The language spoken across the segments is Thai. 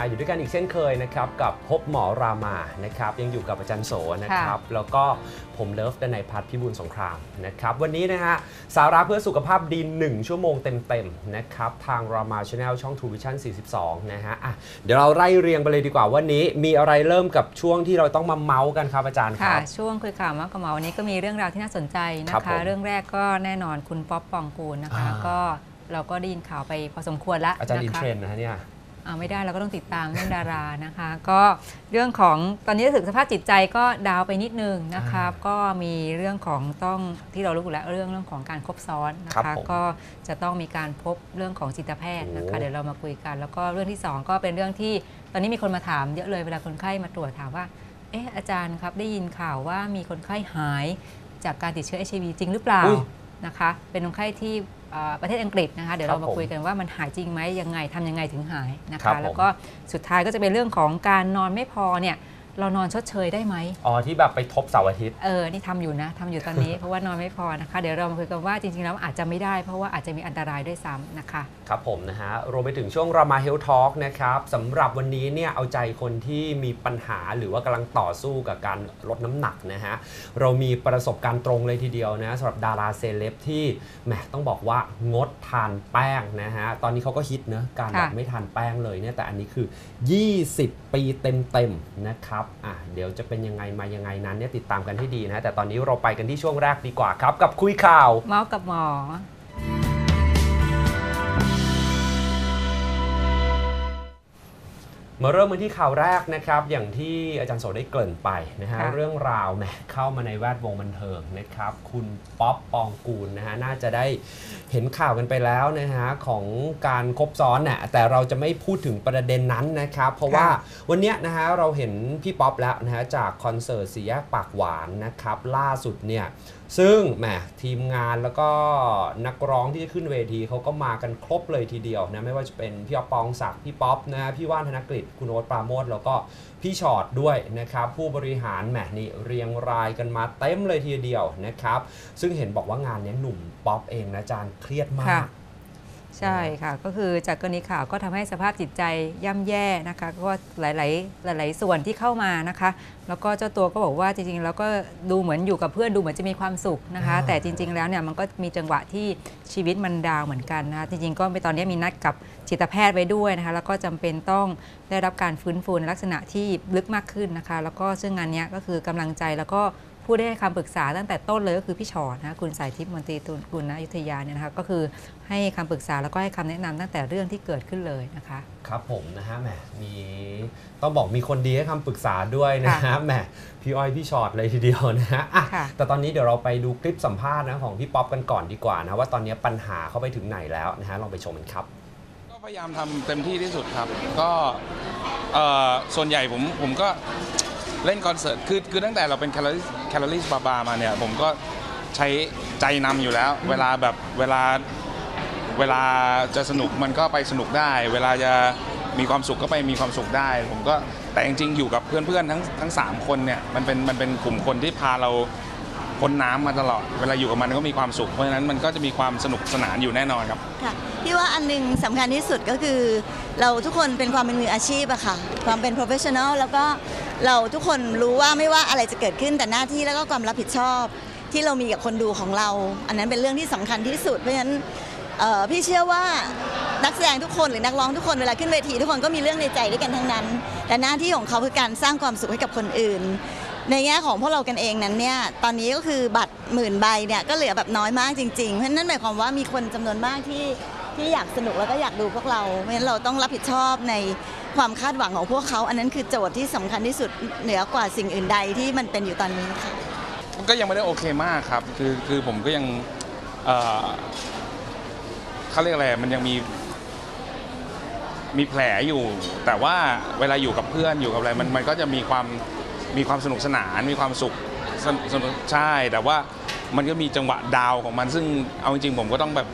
กลับมาอยู่ด้วยกันอีกเช่นเคยนะครับกับพบหมอรามานะครับยังอยู่กับอาจารย์โสนะครับ แล้วก็ผมเลิฟดนัยพัฒน์พิบูลสงครามนะครับวันนี้นะฮะสาระเพื่อสุขภาพดี1ชั่วโมงเต็มๆนะครับทางรามาช n แนลช่อง True Vision 42 นะฮะอะเดี๋ยวเราไล่เรียงไปเลยดีกว่าวันนี้มีอะไรเริ่มกับช่วงที่เราต้องมาเมาส์กันครับอาจารย์คค่ะรับช่วงคุยข่าวมากกับหมอวันนี้ก็มีเรื่องราวที่น่าสนใจนะครับผมคะ เรื่องแรกก็แน่นอนคุณป๊อปปองกูลนะคะอ่าก็เราก็ได้ยินข่าวไปพอสมควรแล้วอาจารย์อินนะคะเทรนด์นะฮะเนี่ย อ่าไม่ได้เราก็ต้องติดตามเรื่องดารานะคะ ก็เรื่องของตอนนี้รู้สึกสภาพจิตใจก็ดาวไปนิดนึงนะครับก็มีเรื่องของต้องที่เรารู้อยู่แล้วเรื่องเรื่องของการคบซ้อนนะครัคะ บผมก็จะต้องมีการพบเรื่องของจิตแพทย์นะคะโอ้ เดี๋ยวเรามาคุยกัน แล้วก็เรื่องที่สองก็เป็นเรื่องที่ตอนนี้มีคนมาถามเยอะเลยเวลาคนไข้มาตรวจถามว่า เอ๊ะอาจารย์ครับได้ยินข่าวว่ามีคนไข้หายจากการติดเชื้อ HIV จริงหรือเปล่าอุ๊ย นะคะ เป็นคนไข้ที่เอ่อ ประเทศอังกฤษนะคะเดี๋ยวครัเราบมาผมคุยกันว่ามันหายจริงไหมยังไงทำยังไงถึงหายนะครัคะบผมแล้วก็สุดท้ายก็จะเป็นเรื่องของการนอนไม่พอเนี่ย เรานอนชดเชยได้ไหมอ๋อที่แบบไปทบเสาร์อาทิตย์ เออ นี่ทำอยู่นะทำอยู่ตอนนี้ เพราะว่านอนไม่พอนะคะ เดี๋ยวเรามาคุยกันว่าจริงๆแล้วอาจจะไม่ได้เพราะว่าอาจจะมีอันตรายด้วยซ้ำนะคะ ครับผมนะฮะ รวมไปถึงช่วงรามาเฮลทอ l k นะครับสำหรับวันนี้เนี่ยเอาใจคนที่มีปัญหาหรือว่ากำลังต่อสู้กับการลดน้ำหนักนะฮะ เรามีประสบการณ์ตรงเลยทีเดียวนะสำหรับดาราเซเลบที่แหมต้องบอกว่างดทานแป้งนะฮะตอนนี้เขาก็ฮิตเนะการแบบค่ะไม่ทานแป้งเลยเนี่ยแต่อันนี้คือ 20 ปีเต็มๆนะครับอะเดี๋ยวจะเป็นยังไงมายังไงนั้นเนี่ยติดตามกันให้ดีนะแต่ตอนนี้เราไปกันที่ช่วงแรกดีกว่าครับ กับคุยข่าว เมาส์กับหมอ มาเริ่มกันที่ข่าวแรกนะครับ อย่างที่อาจารย์โสได้เกริ่นไปนะฮะค่ะ เรื่องราวแหมเข้ามาในแวดวงบันเทิงนะครับ คุณป๊อปปองกูลนะฮะน่าจะได้เห็นข่าวกันไปแล้วนะฮะของการคบซ้อนน่ะแต่เราจะไม่พูดถึงประเด็นนั้นนะครับ เพราะว่าวันเนี้ยนะฮะเราเห็นพี่ป๊อปแล้วนะฮะจากคอนเสิร์ตสีแยกปากหวานนะครับ ล่าสุดเนี่ย ซึ่งแหมทีมงานแล้วก็นักร้องที่จะขึ้นเวทีเขาก็มากันครบเลยทีเดียวนะไม่ว่าจะเป็นพี่อ๊อฟปองศักดิ์พี่ป๊อปนะพี่ว่านธนกฤษคุณโอ๊ตปราโมทแล้วก็พี่ชอดด้วยนะครับ ผู้บริหารแหมนี่เรียงรายกันมาเต็มเลยทีเดียวนะครับ ซึ่งเห็นบอกว่างานเนี้ยหนุ่มป๊อปเองนะอาจารย์เครียดมาก ใช่ค่ะ ก็คือจากกรณีข่าวก็ทำให้สภาพจิตใจย่ำแย่นะคะ ก็หลาย ๆ หลาย ๆ ส่วนที่เข้ามานะคะ แล้วก็เจ้าตัวก็บอกว่าจริง ๆ แล้วก็ดูเหมือนอยู่กับเพื่อนดูเหมือนจะมีความสุขนะคะอ่าแต่จริง ๆ แล้วเนี่ยมันก็มีจังหวะที่ชีวิตมันดาวน์เหมือนกันนะคะจริง ๆ ก็ตอนนี้มีนัดกับจิตแพทย์ไว้ด้วยนะคะ แล้วก็จำเป็นต้องได้รับการฟื้นฟูในลักษณะที่ลึกมากขึ้นนะคะ แล้วก็ซึ่งงานเนี้ยก็คือกำลังใจแล้วก็ ผู้ได้ให้คำปรึกษาตั้งแต่ต้นเลยก็คือพี่ชอตนะคะคุณสายทิพย์มนตรีตุลกุลณอยุธยาเนี่ยนะคะก็คือให้คำปรึกษาแล้วก็ให้คำแนะนำตั้งแต่เรื่องที่เกิดขึ้นเลยนะคะ ครับผมนะฮะแหมมีต้องบอกมีคนดีให้คำปรึกษาด้วยนะฮะค่ะแหมพี่อ้อยพี่ชอตเลยทีเดียวนะฮะอะค่ะแต่ตอนนี้เดี๋ยวเราไปดูคลิปสัมภาษณ์นะของพี่ป๊อปกันก่อนดีกว่านะว่าตอนนี้ปัญหาเข้าไปถึงไหนแล้วนะฮะลองไปชมกันครับก็พยายามทำเต็มที่ที่สุดครับ ก็เอ่อส่วนใหญ่ผมผมก็ เล่นคอนเสิร์ตคือคือตั้งแต่เราเป็นแคลอรี่แคลอรี่บาบามาเนี่ยผมก็ใช้ใจนำอยู่แล้ว เวลาแบบเวลาเวลาจะสนุกมันก็ไปสนุกได้ เวลาจะมีความสุขก็ไปมีความสุขได้ ผมก็แต่จริงๆอยู่กับเพื่อนๆทั้งทั้งสามคนเนี่ยมันเป็นมันเป็นกลุ่มคนที่พาเราพ้นน้ำมาตลอด เวลาอยู่กับมันก็มีความสุขเพราะฉะนั้นมันก็จะมีความสนุกสนานอยู่แน่นอนครับ ค่ะพี่ว่าอันหนึงสำคัญที่สุดก็คือ เราทุกคนเป็นความเป็นมืออาชีพอะค่ะ ความเป็น professional แล้วก็ เราทุกคนรู้ว่าไม่ว่าอะไรจะเกิดขึ้นแต่หน้าที่แล้วก็ความรับผิดชอบ ที่เรามีกับคนดูของเรา อันนั้นเป็นเรื่องที่สำคัญที่สุด เพราะฉะนั้นพี่เชื่อว่านักแสดงทุกคนหรือนักร้องทุกคนเวลาขึ้นเวที ทุกคนก็มีเรื่องในใจด้วยกันทั้งนั้น แต่หน้าที่ของเขาคือการสร้างความสุขให้กับคนอื่น ในแง่ของพวกเรากันเองนั้นเนี่ยตอนนี้ก็คือบัตรหมื่นใบเนี่ยก็เหลือแบบน้อยมากจริงๆเพราะฉะนั้นหมายความว่ามีคนจำนวนมากที่ที่อยากสนุกแล้วก็อยากดูพวกเราเพราะฉะนั้นเราต้องรับผิดชอบใน ความคาดหวังของพวกเขา อันนั้นคือโจทย์ที่สำคัญที่สุดเหนือกว่าสิ่งอื่นใดที่มันเป็นอยู่ตอนนี้ค่ะมันก็ยังไม่ได้โอเคมากครับ คือคือผมก็ยังเขาเรียกอะไรมันยังมี มีแผลอยู่ แต่ว่าเวลาอยู่กับเพื่อนอยู่กับอะไรมันมันก็จะมีความมีความสนุกสนานมีความสุขสนุกใช่ แต่ว่ามันก็มีจังหวะดาวของมัน ซึ่งเอาจริงๆผมก็ต้องแบบ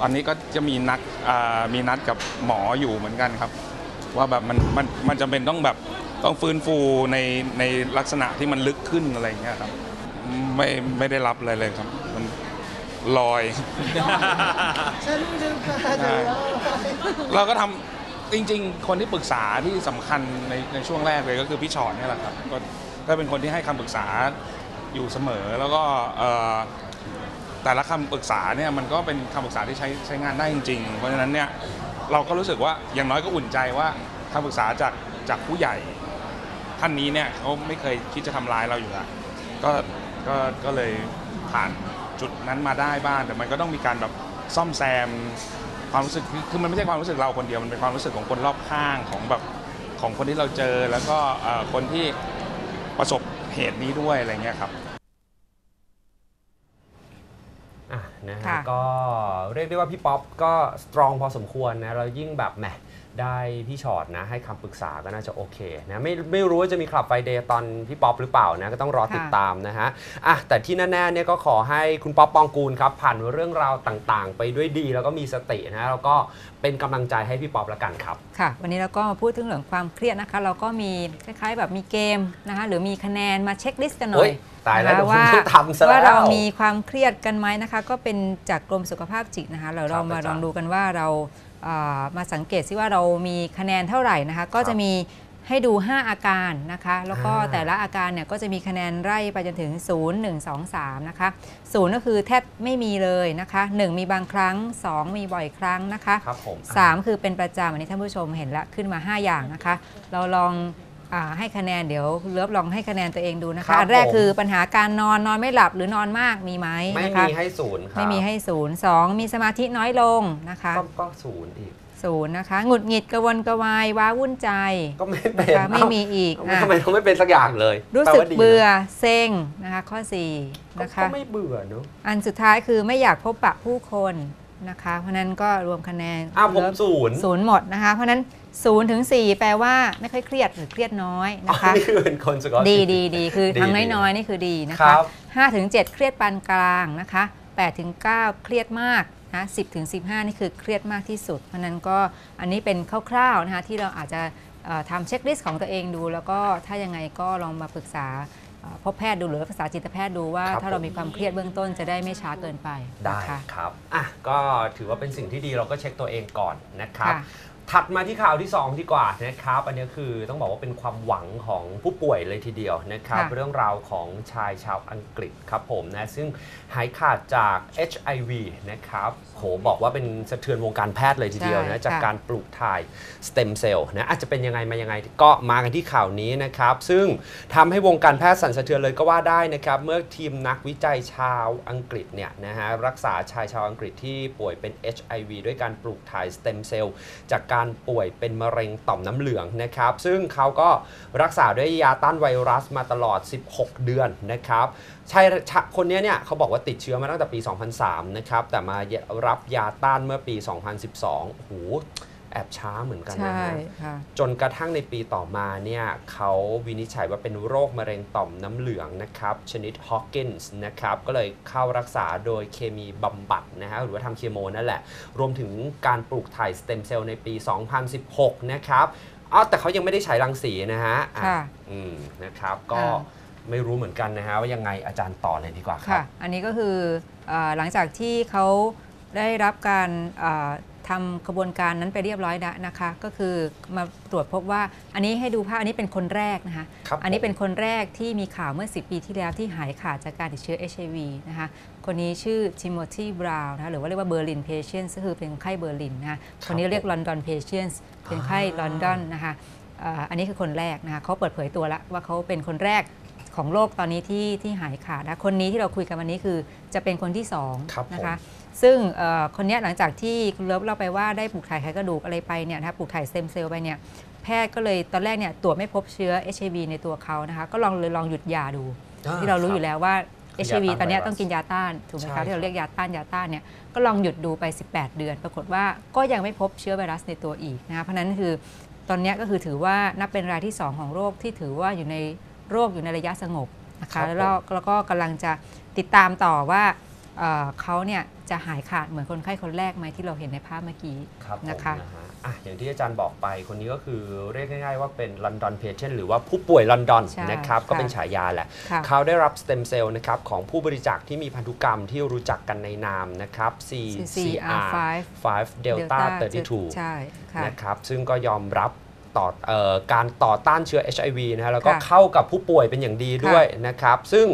ตอนนี้ก็จะมีนักอ่ามีนัดกับหมออยู่เหมือนกันครับ ว่าแบบมันมันมันจำเป็นต้องแบบต้องฟื้นฟูในในลักษณะที่มันลึกขึ้นอะไรอย่างเงี้ยครับ ไม่ไม่ได้รับอะไรเลยครับ มันลอยใช่เราก็ทำจริง ๆ คนที่ปรึกษาที่สำคัญในในช่วงแรกเลยก็คือพี่ชอตเนี่ยแหละครับก็ก็เป็นคนที่ให้คำปรึกษาอยู่เสมอแล้วก็เอ่อแต่ละคำปรึกษาเนี่ยมันก็เป็นคำปรึกษาที่ใช้ใช้งานได้จริง ๆ เพราะฉะนั้นเนี่ย เราก็รู้สึกว่าอย่างน้อยก็อุ่นใจว่าคำปรึกษาจากจากผู้ใหญ่ ท่านนี้เนี่ยเขาไม่เคยคิดจะทำร้ายเราอยู่แล้วก็ก็ก็เลยผ่านจุดนั้นมาได้บ้างแต่มันก็ต้องมีการแบบซ่อมแซมความรู้สึกคือมันไม่ใช่ความรู้สึกเราคนเดียวมันเป็นความรู้สึกของคนรอบข้างของแบบของคนที่เราเจอแล้วก็คนที่ประสบเหตุนี้ด้วยอะไรเงี้ยครับ อะนะฮะค่ะ ก็เรียกได้ว่าพี่ป๊อปก็สตรองพอสมควรนะแล้วยิ่งแบบแหมได้พี่ชอตนะ ให้คำปรึกษาก็น่าจะโอเคนะไม่ไม่รู้ว่าจะมีคลับไฟเดย์ตอนพี่ป๊อปหรือเปล่านะก็ต้องรอติดตามนะฮะอะแต่ที่แน่ๆเนี่ยก็ขอให้คุณป๊อปปองกูลครับ ผ่านเรื่องราวต่างๆ ไปด้วยดีแล้วก็มีสตินะแล้วก็เป็นกำลังใจให้พี่ป๊อปละกันครับ ค่ะ วันนี้เราก็มาพูดถึงเรื่องความเครียดนะคะ เราก็มีคล้ายๆแบบมีเกมนะคะ หรือมีคะแนนมาเช็คลิสต์กันหน่โอ๊อยยตายแล้วนะคะเดี๋ยวผมว่าต้องทำซะแล้วว่าเรามีความเครียดกันไหมนะคะ ก็เป็นจากกรมสุขภาพจิตนะคะเราครับเรามาอาจารย์ลองดูกันว่าเราอ่ามาสังเกตซิว่าเรามีคะแนนเท่าไหร่นะคะ ก็จะมีให้ดู 5 อาการนะคะ แล้วก็อ่าแต่ละอาการเนี่ยก็จะมีคะแนนไล่ไปจนถึง 0 1 2 3 นะคะ 0 ก็คือแทบไม่มีเลยนะคะ 1 มีบางครั้ง 2 มีบ่อยครั้งนะคะครับผม3คือเป็นประจำอันนี้ท่านผู้ชมเห็นละขึ้นมา 5 อย่างนะคะ เราลอง อาให้คะแนนเดี๋ยวเลิฟลองให้คะแนนตัวเองดูนะครัคะบอันแรกผม คือปัญหาการนอนนอนไม่หลับหรือนอนมากมีไหมไม่นะคะมีให้ศูนย์ครับไม่มีให้ศูนย์สองมีสมาธิน้อยลงนะคะก็ก็ศูนย์อีก ศูนย์นะคะหงุดหงิดกระวนกระวายว้าวุ่นใจก็ไม่เป็นนะคะไม่มีอีกเอ้าอะทำไมเราไม่เป็นสักอย่างเลยรู้สึกแปลว่าดีนะเบื่อเซ็งนะคะข้อ4ก็นะคะก็ไม่เบื่อเนอะอันสุดท้ายคือไม่อยากพบปะผู้คน นะคะ เพราะฉะนั้นก็รวมคะแนนอ้าวผมเลิฟศูนย์ศูนย์หมดนะคะ เพราะฉะนั้น0ูนย์ถึงสแปลว่าไม่ค่อยเครียดหรือเครียดน้อยอ๋อนะคะนี่คือเป็นคนสุขภาพดีจิตดีดีคือดีทั้งดีน้อยๆนี่คือดีนะครัคะบ5ถึง7เครียดปานกลางนะคะ8ถึง9เครียดมากนะ10ถึง15นี่คือเครียดมากที่สุด เพราะฉะนั้นก็อันนี้เป็นคร่าวๆนะคะที่เราอาจจะเอ่อทำเช็คลิสต์ของตัวเองดู แล้วก็ถ้ายังไงก็ลองมาปรึกษาเอ่อ พบแพทย์ดูหรือปรึกษาจิตแพทย์ดูว่า ครับ ถ้าเราผมมีความเครียดเบื้องต้นจะได้ไม่ช้าเกินไปได้นะคะ ครับ อะ ก็ถือว่าเป็นสิ่งที่ดีเราก็เช็คตัวเองก่อนนะครับ ค่ะ ถัดมาที่ข่าวที่ 2 ดีกว่านะครับอันนี้คือต้องบอกว่าเป็นความหวังของผู้ป่วยเลยทีเดียวนะครับ ค่ะเรื่องราวของชายชาวอังกฤษครับผมนะซึ่งหายขาดจาก HIV นะครับโหบอกว่าเป็นสะเทือนวงการแพทย์เลยทีเดียวใช่นะจากค่ะ การปลูกถ่ายสเต็มเซลล์นะอาจจะเป็นยังไงมายังไงก็มากันที่ข่าวนี้นะครับ ซึ่งทำให้วงการแพทย์สั่นสะเทือนเลยก็ว่าได้นะครับ เมื่อทีมนักวิจัยชาวอังกฤษเนี่ยนะฮะรักษาชายชาวอังกฤษที่ป่วยเป็น HIV ด้วยการปลูกถ่ายสเต็มเซลล์จากการป่วยเป็นมะเร็งต่อมน้ำเหลืองนะครับ ซึ่งเขาก็รักษาด้วยยาต้านไวรัสมาตลอด 16 เดือนนะครับชายชคนนี้เนี่ยเขาบอกว่าติดเชื้อมาตั้งแต่ปี 2003 นะครับ แต่มารับยาต้านเมื่อปี 2012โอ้โห แอบช้าเหมือนกันนะใช่ฮะค่ะจนกระทั่งในปีต่อมาเนี่ยเขาวินิจฉัยว่าเป็นโรคมะเร็งต่อมน้ำเหลืองนะครับ ชนิดฮอ w กินส์นะครับ ก็เลยเข้ารักษาโดยเคมีบำบัดนะฮะหรือว่าทำเคมีนั่นแหละ รวมถึงการปลูกถ่ายสเต็มเซลล์ในปี 2016 นะครับอ้าวแต่เขายังไม่ได้ใช้รังสีนะฮะอ่ค่ะอืมนะครับก็อ่าไม่รู้เหมือนกันนะฮะว่ายังไงอาจารย์ต่อเลยดีกว่าครัค่ะบอันนี้ก็คือเออหลังจากที่เขา ได้รับการเอ่อทำกระบวนการนั้นไปเรียบร้อยแล้วนะคะ ก็คือมาตรวจพบว่าอันนี้ให้ดูภาพอันนี้เป็นคนแรกนะคะครับอันนี้ผมเป็นคนแรกที่มีข่าวเมื่อ 10 ปีที่แล้วที่หายขาดจากการติดเชื้อ HIV นะคะคนนี้ชื่อทิโมธีบราวน์นะคะหรือว่าเรียกว่าเบอร์ลินเพเชียนก็คือเป็นไข้เบอร์ลินนะคะคนนี้เรียกลอนดอนเพเชียนเป็นไข้ลอนดอนนะคะเอ่ออันนี้คือคนแรกนะคะเขาเปิดเผยตัวแล้วว่าเขาเป็นคนแรกของโลกตอนนี้ที่ที่หายขาดนะคนนี้ที่เราคุยกันวันนี้คือจะเป็นคนที่สองครับผมนะคะ ซึ่งเอ่อคนเนี้ยหลังจากที่คุณเลิฟเล่าไปว่าได้ปลูกถ่ายไขกระดูกอะไรไปเนี่ยนะคะปลูกถ่ายสเต็มเซลล์ไปเนี่ยแพทย์ก็เลยตอนแรกเนี่ยตรวจไม่พบเชื้อ HIV ในตัวเขานะคะก็ลองเลยลองหยุดยาดูอ่าที่เรารู้อยู่แล้วว่าคือยา HIV ต้านตอนเนี้ยไวรัสต้องกินยาต้านถูกไหมใช่คะที่เราเรียกยาต้านยาต้านเนี่ยก็ลองหยุดดูไป 18 เดือน ปรากฏว่าก็ยังไม่พบเชื้อไวรัสในตัวอีกนะคะเพราะฉะนั้นคือตอนเนี้ยก็คือถือว่านับเป็นรายที่ 2 ของโรคที่ถือว่าอยู่ในโรคอยู่ในระยะสงบนะครัคะบผมแล้วแล้วก็กำลังจะติดตามต่อว่า เอ่อเขาเนี่ยจะหายขาดเหมือนคนไข้คนแรกไหมที่เราเห็นในภาพเมื่อกี้ครับผมนะคะนะฮะอะอย่างที่อาจารย์บอกไปคนนี้ก็คือเรียกง่ายๆว่าเป็นลอนดอนเพเชนหรือว่าผู้ป่วยลอนดอนใช่นะครับก็เป็นค่ะฉายาแหละค่ะเขาได้รับสเต็มเซลล์นะครับของผู้บริจาคที่มีพันธุกรรมที่รู้จักกันในนามนะครับ CCR5 Delta 32ใช่ค่ะนะครับซึ่งก็ยอมรับต่อเออการต่อต้านเชื้อ HIV นะฮะแล้วก็ค่ะเข้ากับผู้ป่วยเป็นอย่างดีด้วยนะครับ ซึ่ง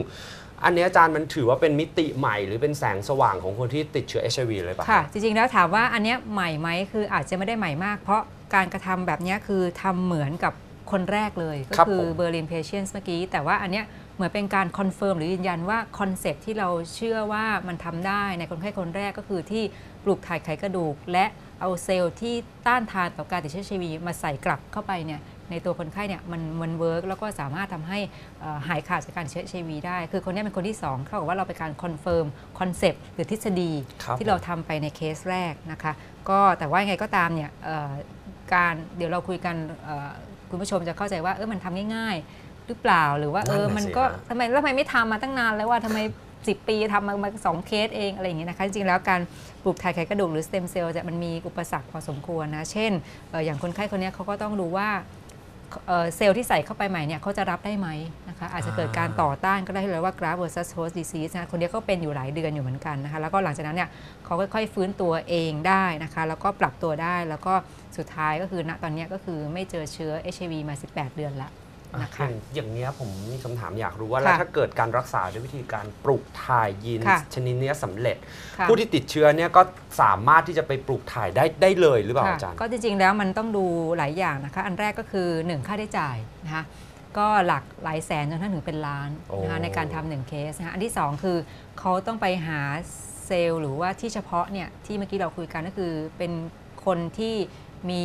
อันเนี้ยอาจารย์มันถือว่าเป็นมิติใหม่หรือเป็นแสงสว่างของคนที่ติดเชื้อ HIV เลยป่ะค่ะ จริงๆ แล้วถามว่าอันเนี้ยใหม่ไหมคืออาจจะไม่ได้ใหม่มาก เพราะการกระทำแบบเนี้ยคือทำเหมือนกับคนแรกเลย ก็ครับคือผมเบอร์ลินเพเชียนเมื่อกี้ แต่ว่าอันเนี้ยเหมือนเป็นการคอนเฟิร์มหรือยืนยันว่าคอนเซปที่เราเชื่อว่ามันทำได้ในคนไข้คนแรกก็คือที่ปลูกถ่ายไขกระดูก และเอาเซลล์ที่ต้านทานต่อการติดเชื้อ HIV มาใส่กลับเข้าไปเนี่ย ในตัวคนไข้เนี่ยมันมันเวิร์กแล้วก็สามารถทำให้เอ่อหายขาดจากการติดเชื้อ HIV ได้ คือคนเนี้ยเป็นคนที่สองเท่ากับว่าเราเป็นการคอนเฟิร์มคอนเซปต์หรือทฤษฎีครับที่เราทำไปในเคสแรกนะคะ ก็แต่ว่ายังไงก็ตามเนี่ยเอ่อการเดี๋ยวเราคุยกันเอ่อคุณผู้ชมจะเข้าใจว่าเออมันทำง่ายๆ หรือเปล่าหรือว่าเออนั่นน่ะมันสิก็ฮะทำไมแล้วทำไมไม่ทำมาตั้งนานแล้วว่าทำไม10ปีทำมามาสองเคสเองอะไรอย่างเงี้ยนะคะจริงๆแล้วการปลูกถ่ายไขกระดูกหรือสเต็มเซลล์จะมันมีอุปสรรคพอสมควรนะ เช่นเอ่ออย่างคนไข้คนเนี้ยเขาก็ต้องดูว่า เซลล์ที่ใส่เข้าไปใหม่เนี่ยเขาจะรับได้ไหมนะคะอาจจะเกิดการต่อต้านก็ได้เลยว่า graft versus host disease นะคนนี้ก็เป็นอยู่หลายเดือนอยู่เหมือนกันนะคะแล้วก็หลังจากนั้นเนี่ยเขาค่อยๆ ฟื้นตัวเองได้นะคะแล้วก็ปรับตัวได้แล้วก็สุดท้ายก็คือณตอนนี้ก็คือไม่เจอเชื้อ HIV มา 18 เดือนละ นะคะอย่างอย่างเนี้ยผมมีคำถามอยากรู้ว่าค่ะแล้วถ้าเกิดการรักษาด้วยวิธีการปลูกถ่ายยีนค่ะ ชนิดเนี้ยสำเร็จ ค่ะผู้ที่ติดเชื้อเนี่ยก็สามารถที่จะไปปลูกถ่ายได้ได้เลยหรือเปล่าค่ะอาจารย์ ก็จริงๆแล้วมันต้องดูหลายอย่างนะคะ อันแรกก็คือ1ค่าใช้จ่ายนะคะก็หลักหลายแสนจนถึงเป็นล้านนะคะโอ้ ในการทำหนึ่งเคสนะคะอันที่2คือเขาต้องไปหาเซลล์หรือว่าที่เฉพาะเนี่ยที่เมื่อกี้เราคุยกันก็คือเป็นคนที่ มี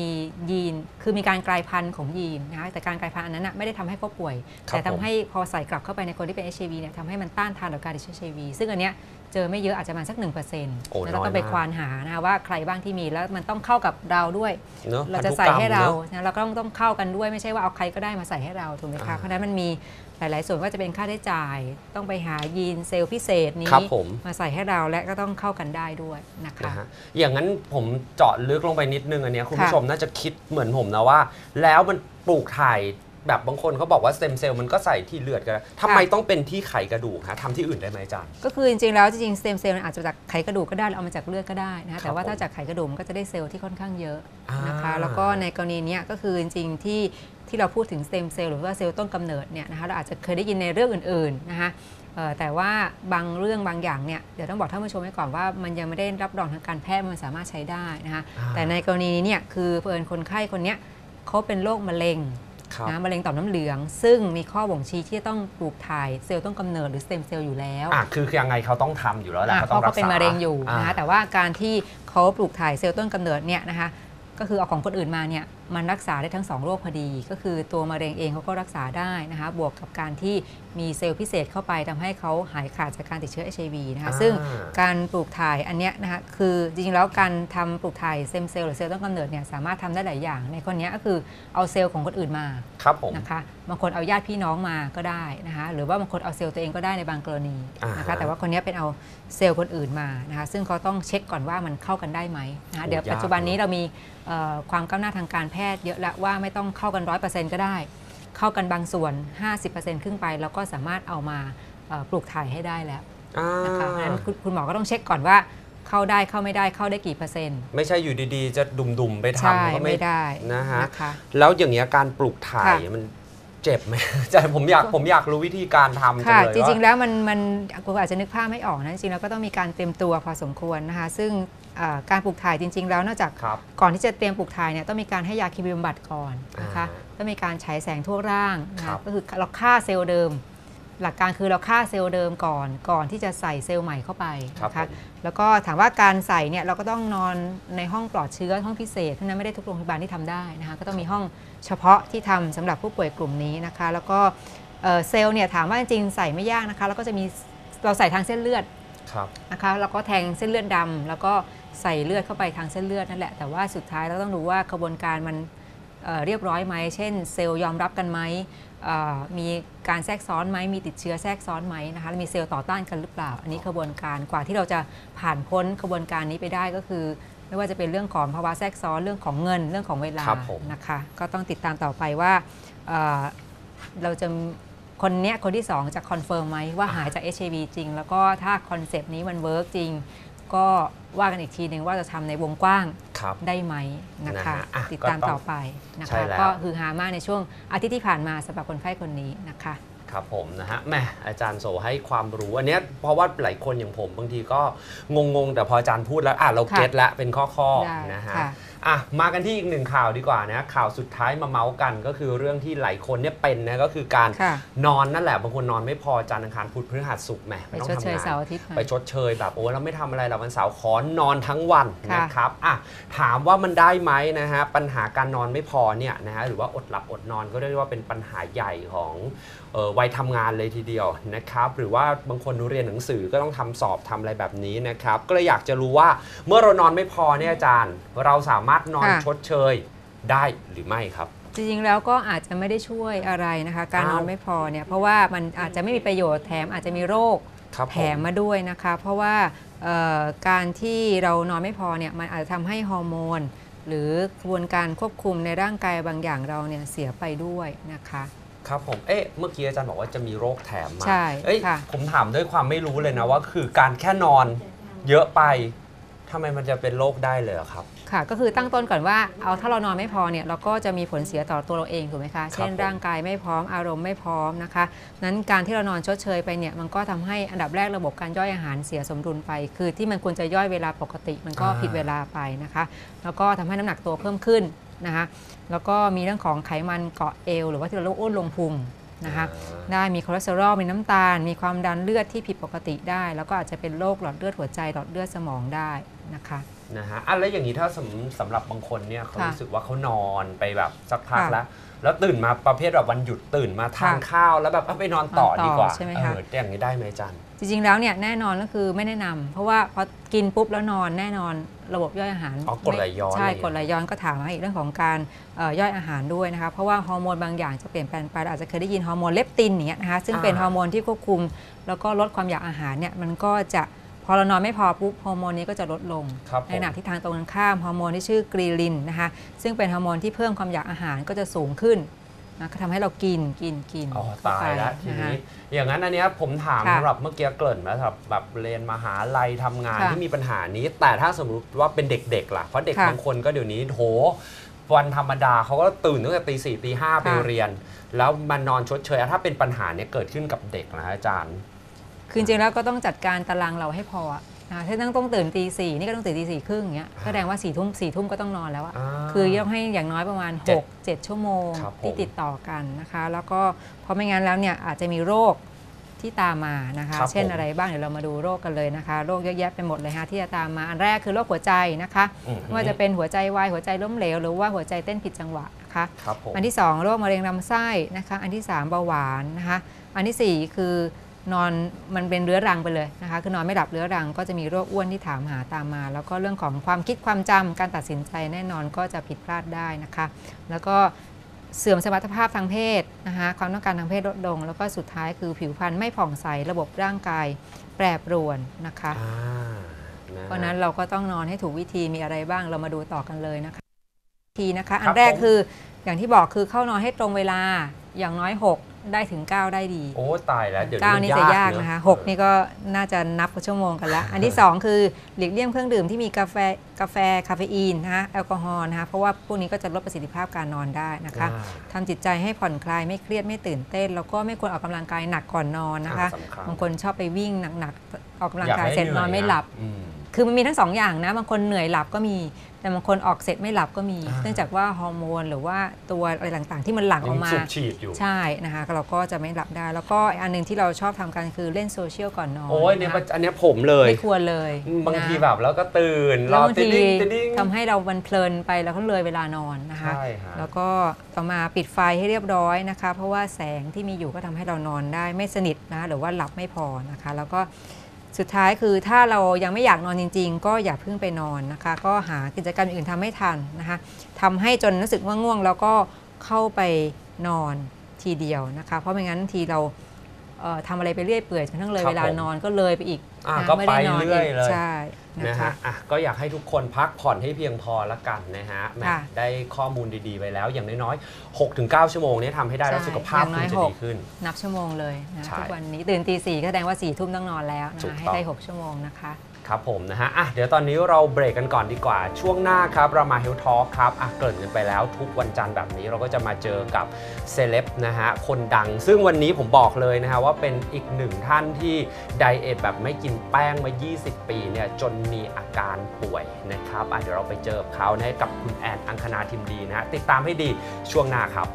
ยีนคือมีการกลายพันธุ์ของยีนนะคะแต่การกลายพันธุ์อันนั้นนะไม่ได้ทำให้เขาป่วย ครับแต่ทำผมให้พอใส่กลับเข้าไปในคนที่เป็น HIV เนี่ยทำให้มันต้านทานต่อการติดเชื้อ HIV ซึ่งอันเนี้ยเจอไม่เยอะอาจจะประมาณสัก1%โอ้แล้วเราน้อยต้องไปมาก ควานหานะคะว่าใครบ้างที่มีแล้วมันต้องเข้ากับเราด้วย เนอะเราจะพันธุใส่กมให้เรานอะ นะเราก็ต้องต้องเข้ากันด้วยไม่ใช่ว่าเอาใครก็ได้มาใส่ให้เราถูกไหมอ่า คะเพราะฉะนั้นมันมี หลาย ๆ ส่วนว่าจะเป็นค่าใช้จ่าย ต้องไปหายีนเซลล์พิเศษนี้ครับผม มาใส่ให้เราและก็ต้องเข้ากันได้ด้วยนะคะ นะฮะอย่างนั้นผมเจาะลึกลงไปนิดนึงอันเนี้ยคุณค่ะผู้ชมน่าจะคิดเหมือนผมนะว่า แล้วมันปลูกถ่ายแบบบางคนเขาบอกว่าสเต็มเซลล์มันก็ใส่ที่เลือดกันทำไมต้องเป็นที่ไขกระดูกฮะทำที่อื่นได้ไหมอาจารย์ ก็คือจริง ๆ แล้วจริงๆสเต็มเซลล์อาจจะจากไขกระดูกก็ได้หรือเอามาจากเลือดก็ได้นะครัคะบแต่ว่าผมถ้าจากไขกระดูกมันก็จะได้เซลล์ที่ค่อนข้างเยอะนะคะ อ่า แล้วก็ในกรณีเนี้ยก็คือจริงๆที่ ที่เราพูดถึงสเต็มเซลล์หรือว่าเซลล์ต้นกำเนิดเนี่ยนะคะเราอาจจะเคยได้ยินในเรื่องอื่นๆนะคะเอ่อแต่ว่าบางเรื่องบางอย่างเนี่ยเดี๋ยวต้องบอกท่านผู้ชมไว้ก่อนว่ามันยังไม่ได้รับรองทางการแพทย์ว่ามันสามารถใช้ได้นะคะอ่าแต่ในกรณีนี้เนี่ยคือเพิ่นคนไข้คนเนี้ยเขาเป็นโรคมะเร็งครับนะมะเร็งต่อมน้ำเหลือง ซึ่งมีข้อบ่งชี้ที่จะต้องปลูกถ่ายเซลล์ต้นกำเนิดหรือสเต็มเซลล์อยู่แล้วอะคือยังไงเขาต้องทำอยู่แล้วแหละอะเขาเพต้องราะรักเขาเป็นษามะเร็งอยู่นะคะอ่าแต่ว่าการที่เขาปลูกถ่ายเซลล์ต้นกำเนิดเนี่ยนะคะก็คือเอาของคนอื่นมาเนี่ย มันรักษาได้ทั้งสองโรคพอดี ก็คือตัวมะเร็งเองเขาก็รักษาได้นะคะ บวกกับการที่มีเซลล์พิเศษเข้าไปทำให้เขาหายขาดจากการติดเชื้อ HIV นะคะ ซึ่งอ่าการปลูกถ่ายอันเนี้ยนะคะคือจริงๆแล้วการทำปลูกถ่ายเซมเซลล์หรือเซลล์ต้นกำเนิดเนี่ยสามารถทำได้หลายอย่าง ในคนเนี้ยก็คือเอาเซลล์ของคนอื่นมาครับผมนะคะบางคนเอาญาติพี่น้องมาก็ได้นะคะหรือว่าบางคนเอาเซลล์ตัวเองก็ได้ในบางกรณีอ่านะฮะคะแต่ว่าคนนี้เป็นเอาเซลล์คนอื่นมานะคะซึ่งเขาต้องเช็คก่อนว่ามันเข้ากันได้ไหมนะคะโอ้เดี๋ยวยากปัจจุบันนี้เนอะเรามีเอ่อความก้าวหน้าทางการแพทย์เยอะแล้วว่าไม่ต้องเข้ากัน 100%ก็ได้ เข้ากันบางส่วน 50%ขึ้นไป แล้วก็สามารถเอามาเอ่อปลูกถ่ายให้ได้แล้วอ่านะคะเพราะฉะนั้นคุณคุณหมอก็ต้องเช็คก่อนว่าเข้าได้เข้าไม่ได้เข้าได้กี่เปอร์เซ็นต์ ไม่ใช่อยู่ดีๆ จะดุ่มๆ ไปใช่ทำก็ไม่ได้นะฮะนะคะแล้วอย่างเงี้ยการปลูกถ่ายค่ะมัน เจ็บไหมอาจารย์ผมอยากผมอยากรู้วิธีการทำจังค่ะเลยจริงว่าๆแล้วมันมันคุณอาจจะนึกภาพไม่ออกนะจริงๆแล้วก็ต้องมีการเตรียมตัวพอสมควรนะคะ ซึ่งอ่าการปลูกถ่ายจริง ๆ แล้วนอกจากครับก่อนที่จะเตรียมปลูกถ่ายเนี่ยต้องมีการให้ยาเคมีบำบัดก่อนนะคะอ่าต้องมีการฉายแสงทั่วร่างนะครัคะบก็คือเราฆ่าเซลล์เดิม หลักการคือเราฆ่าเซลล์เดิมก่อน ก่อนที่จะใส่เซลล์ใหม่เข้าไปครับนะคะผม แล้วก็ถามว่าการใส่เนี่ยเราก็ต้องนอนในห้องปลอดเชื้อห้องพิเศษเพราะฉะนั้นไม่ได้ทุกโรงพยาบาลที่ทำได้นะคะก็ต้องมีห้องเฉพาะที่ทำสำหรับผู้ป่วยกลุ่มนี้นะคะ แล้วก็เอ่อเซลล์เนี่ยถามว่าจริงๆใส่ไม่ยากนะคะ แล้วก็จะมีเราใส่ทางเส้นเลือด ครับ นะคะแล้วก็แทงเส้นเลือดดำแล้วก็ใส่เลือดเข้าไปทางเส้นเลือดนั่นแหละแต่ว่าสุดท้ายเราต้องดูว่ากระบวนการมันเอ่อเรียบร้อยไหมเช่น เซลล์ยอมรับกันไหมเอ่อ มีการแทรกซ้อนไหมมีติดเชื้อแทรกซ้อนไหมนะคะแล้วมีเซลล์ต่อต้านกันหรือเปล่า อันนี้กระบวนการกว่าที่เราจะผ่านพ้นกระบวนการนี้ไปได้ก็คือ ไม่ว่าจะเป็นเรื่องของภาวะแทรกซ้อนเรื่องของเงินเรื่องของเวลาครับผมนะคะ ก็ต้องติดตามต่อไปว่าเอ่อเราจะคนเนี้ยคนที่ 2 จะคอนเฟิร์มไหมว่าหายจาก HIV จริง แล้วก็ถ้าคอนเซปต์นี้มันเวิร์กจริง ก็ว่ากันอีกทีหนึ่งว่าจะทำในวงกว้างครับ ได้ไหมนะคะนะฮะอะติดตามก็ต้องต่อไปนะใช่คะ แล้ว ก็คือฮามากในช่วงอาทิตย์ที่ผ่านมาสำหรับคนไข้คนนี้นะคะ ครับผมนะฮะแหมอาจารย์โสให้ความรู้อันเนี้ยเพราะว่าหลายคนอย่างผมบางทีก็งงๆ แต่พออาจารย์พูดแล้วอะเราค่ะ เก็ตแล้วเป็นข้อได้ๆนะฮะ ค่ะ อะมากันที่อีกหนึ่งข่าวดีกว่านะข่าวสุดท้ายมาเมาส์กันก็คือเรื่องที่หลายคนเนี่ยเป็นนะก็คือการค่ะนอนนั่นแหละบางคนนอนไม่พอจันทร์อังคารพุธพฤหัสศุกร์แหมไปมันต้องชดเชยทำงานเสาร์อาทิตย์มาไปชดเชยแบบโอ้เราไม่ทำอะไรเราวันเสาร์ขอนอนทั้งวันค่ะนะครับอะถามว่ามันได้ไหมนะฮะปัญหาการนอนไม่พอเนี่ยนะฮะหรือว่าอดหลับอดนอนก็เรียกว่าเป็นปัญหาใหญ่ของเอ่อวัยทำงานเลยทีเดียวนะครับหรือว่าบางคนเรียนหนังสือก็ต้องทำสอบทำอะไรแบบนี้นะครับก็เลยอยากจะรู้ว่าเมื่อเรานอนไม่พอเนี่ยอาจารย์เราสามารถนอนค่ะ ชดเชยได้หรือไม่ครับ จริงๆ แล้วก็อาจจะไม่ได้ช่วยอะไรนะคะ การนอนอ้าว ไม่พอเนี่ยเพราะว่ามันอาจจะไม่มีประโยชน์แถมอาจจะมีโรคครับแถมมาด้วยนะคะ เพราะว่าเอ่อการที่เรานอนไม่พอเนี่ยมันอาจจะทำให้ฮอร์โมน หรือกระบวนการควบคุมในร่างกายบางอย่างเราเนี่ยเสียไปด้วยนะคะ ครับผม เอ๊ะ เมื่อกี้อาจารย์บอกว่าจะมีโรคแถมมาใช่เอ้ยค่ะ ผมถามด้วยความไม่รู้เลยนะว่า คือการแค่นอนเยอะไปทำไมมันจะเป็นโรคได้เลยอะครับ ค่ะก็คือตั้งต้นก่อนว่าเอาถ้าเรานอนไม่พอเนี่ยเราก็จะมีผลเสียต่อตัวเราเองถูกไหมคะเช่นผมร่างกายไม่พร้อมอารมณ์ไม่พร้อมนะคะนั้นการที่เรานอนชดเชยไปเนี่ยมันก็ทำให้อันดับแรกระบบการย่อยอาหารเสียสมดุลไป คือที่มันควรจะย่อยเวลาปกติ มันก็อ่าผิดเวลาไปนะคะ แล้วก็ทำให้น้ำหนักตัวเพิ่มขึ้นนะคะแล้วก็มีเรื่องของไขมันเกาะเอว หรือว่าที่เราเรียกว่าอ้วนลงพุง นะคะได้มีคอเลสเตอรอลมีน้ำตาล มีความดันเลือดที่ผิดปกติได้ แล้วก็อาจจะเป็นโรคหลอดเลือดหัวใจหลอดเลือดสมองได้นะคะนะฮะอะแล้วอย่างนี้ถ้าสำสำหรับบางคนเนี่ยเขาค่ะรู้สึกว่าเขานอนไปแบบสักพักค่ะแล้ว แล้วตื่นมาประเภทแบบวันหยุดตื่นมาทานค่ะข้าวแล้วแบบเอาไปนอนต่อนอนต่อดีกว่าใช่ไหมเอคะออย่างนี้ได้ไหมอาจารย์จริงๆแล้วเนี่ยแน่นอนก็คือไม่แนะนำเพราะว่าพอกินปุ๊บแล้วนอนแน่นอน ระบบย่อยอาหารอ๋อกรดไหลย้อนใช่อะไรอย่างเงี้ย กรดไหลย้อนก็ถามมาอีกเรื่องของการเอ่อย่อยอาหารด้วยนะคะเพราะว่าฮอร์โมนบางอย่างจะเปลี่ยนแปลงไปเราอาจจะเคยได้ยินฮอร์โมนเลปตินอย่างเงี้ยนะคะซึ่งเป็นอ่า ฮอร์โมนที่ควบคุม แล้วก็ลดความอยากอาหารเนี่ยมันก็จะพอเรานอนไม่พอปุ๊บฮอร์โมนนี้ก็จะลดลง ครับผมในขณะที่ทางตรงกันข้ามฮอร์โมนที่ชื่อกรีลินนะคะซึ่งเป็นฮอร์โมนที่เพิ่มความอยากอาหารก็จะสูงขึ้น นะก็ทำให้เรากินกินกินอ๋อเข้ตายแล้วไปทีนะคะนี้ อย่างนั้นอันเนี้ยผมถามค่ะสำหรับเมื่อกี้เกริ่นมาสำหรับแบบเรียนมหาลัยทำงานค่ะที่มีปัญหานี้ แต่ถ้าสมมติว่าเป็นเด็กๆล่ะเพราะเด็กค่ะบางคนก็เดี๋ยวนี้โหวันธรรมดาเขาก็ตื่นตั้งแต่ตีสี่ตีห้าไปค่ะ เรียน แล้วมานอนชดเชยอะถ้าเป็นปัญหาเนี้ยเกิดขึ้นกับเด็กนะอาจารย์ คือจริงๆแล้วก็ต้องจัดการตารางเราให้พออะ นะคะถ้าต้องต้องตื่นตีสี่นี่ก็ต้องตื่นตีสี่ครึ่งอย่างเงี้ยแสดงว่าสี่ทุ่มสี่ทุ่มก็ต้องนอนแล้วอะอ่าคือต้องให้อย่างน้อยประมาณ เจ็ด6 7 ชั่วโมงครับผมที่ติดต่อกันนะคะ แล้วก็เพราะไม่งั้นแล้วเนี่ยอาจจะมีโรคที่ตามมานะคะ ครับเช่นผมอะไรบ้างเดี๋ยวเรามาดูโรคกันเลยนะคะโรคเยอะแยะไปหมดเลยฮะที่จะตามมาอันแรกคือโรคหัวใจนะคะอืม ไม่ว่าจะเป็นหัวใจวายหัวใจล้มเหลว หรือว่าหัวใจเต้นผิดจังหวะนะคะ ครับผม อันที่ 2 โรคมะเร็งลำไส้นะคะ อันที่ 3 เบาหวานนะคะ อันทีสี่4 คือ นอนมันเป็นเรื้อรังไปเลยนะคะคือนอนไม่หลับเรื้อรังก็จะมีโรคอ้วนที่ถามหาตามมา แล้วก็เรื่องของความคิดความจำการตัดสินใจแน่นอนก็จะผิดพลาดได้นะคะ แล้วก็เสื่อมสมรรถภาพทางเพศนะคะความต้องการทางเพศลดลง แล้วก็สุดท้ายคือผิวพรรณไม่ผ่องใสระบบร่างกายแปรปรวนนะคะอ่านะเพราะฉะนั้นเราก็ต้องนอนให้ถูกวิธีมีอะไรบ้างเรามาดูต่อกันเลยนะคะทีนะคะคอัรับนแรกผมคืออย่างที่บอกคือเข้านอนให้ตรงเวลาอย่างน้อย 6 ได้ถึง 9 ได้ดีโอ้ตายแล้วเดี๋ยวเก้ามันี่จะยากเอนะคะ6นี่ก็น่าจะนับชั่วโมงกันแล้วอันที่ 2 คือหลีกเลี่ยงเครื่องดื่มที่มีกาแฟกาแฟคาเฟอีนนะคะแอลกอฮอล์นะคะเพราะว่าพวกนี้ก็จะลดประสิทธิภาพการนอนได้นะคะอ่าทำจิตใจให้ผ่อนคลายไม่เครียดไม่ตื่นเต้น แล้วก็ไม่ควรออกกำลังกายหนักก่อนนอนนะคะอ่าสำคัญบางคนชอบไปวิ่งหนักๆออกกำลังอยากกายให้เสร็จเหนื่นอยอนไม่นะหลับอืมคือมันมีทั้งสองอย่างนะบางคนเหนื่อยหลับก็มี แต่บางคนออกเสร็จไม่หลับก็มี อ่า เนื่องจากว่าฮอร์โมนหรือว่าตัวอะไรต่างๆ ที่มันหลั่งอยัองกมา สูบฉีดอยู่ ใช่นะคะเราก็จะไม่หลับได้ แล้วก็อีกอันหนึงที่เราชอบทำกันคือเล่นโซเชียลก่อนนอนโอ้ยเนี่ยะคะอันเนี้ยผมเลย ไม่ควรเลยบางนะทีแบบแล้วก็ตื่นรแล้วอบางติทีดิ้งติดิ้ง ทำให้เรามันเพลินไปแล้วก็เลยเวลานอนนะคะ ใช่ฮะ แล้วก็ต่อมาปิดไฟให้เรียบร้อยนะคะ เพราะว่าแสงที่มีอยู่ก็ทำให้เรานอนได้ไม่สนิทนะหรือว่าหลับไม่พอนะคะ แล้วก็ สุดท้ายคือถ้าเรายังไม่อยากนอนจริง ๆ ก็อย่าเพิ่งไปนอนนะคะ ก็หากิจกรรมอื่นทำให้ทันนะคะทำให้จนรู้สึกว่าง่วง แล้วก็เข้าไปนอนทีเดียวนะคะ เพราะไม่งั้นทีเราเอ่อทำอะไรไปเรื่อยเปื่อยจนทั้งเลยครับเวลานอนก็เลยไปอีกอะนะก็ไม่ได้นอนไปเรื่อยกเลยใช่ นะนะคะคะอะก็อยากให้ทุกคนพักผ่อนให้เพียงพอละกันนะฮะแหมค่ะได้ข้อมูลดีๆไปแล้วอย่างน้อยๆ6-9 ชั่วโมงเนี้ทำให้ได้แล้วใช่สุขภาพอย่างน้คุอยณจะหดีกขึ้น นับชั่วโมงเลยนะใช่ทุกวันนี้ตื่นตีสี่ก็แสดงว่าสี่ทุ่มต้องนอนแล้วนะถูกคะให้ต้อง ได้6ชั่วโมงนะคะ ครับผมนะฮะอะเดี๋ยวตอนนี้เราเบรกกันก่อนดีกว่า ช่วงหน้าครับ เรามา Health Talk ครับอะเกริ่นกันไปแล้วทุกวันจันทร์แบบนี้เราก็จะมาเจอกับเซเลบนะฮะ คนดัง ซึ่งวันนี้ผมบอกเลยนะฮะว่าเป็นอีกหนึ่งท่านที่ไดเอทแบบไม่กินแป้งมา 20 ปีเนี่ยจนมีอาการป่วยนะครับอะเดี๋ยวเราไปเจอกับเขานะกับคุณแอนอังคณาทิมดีนะฮะติดตามให้ดีช่วงหน้าครับ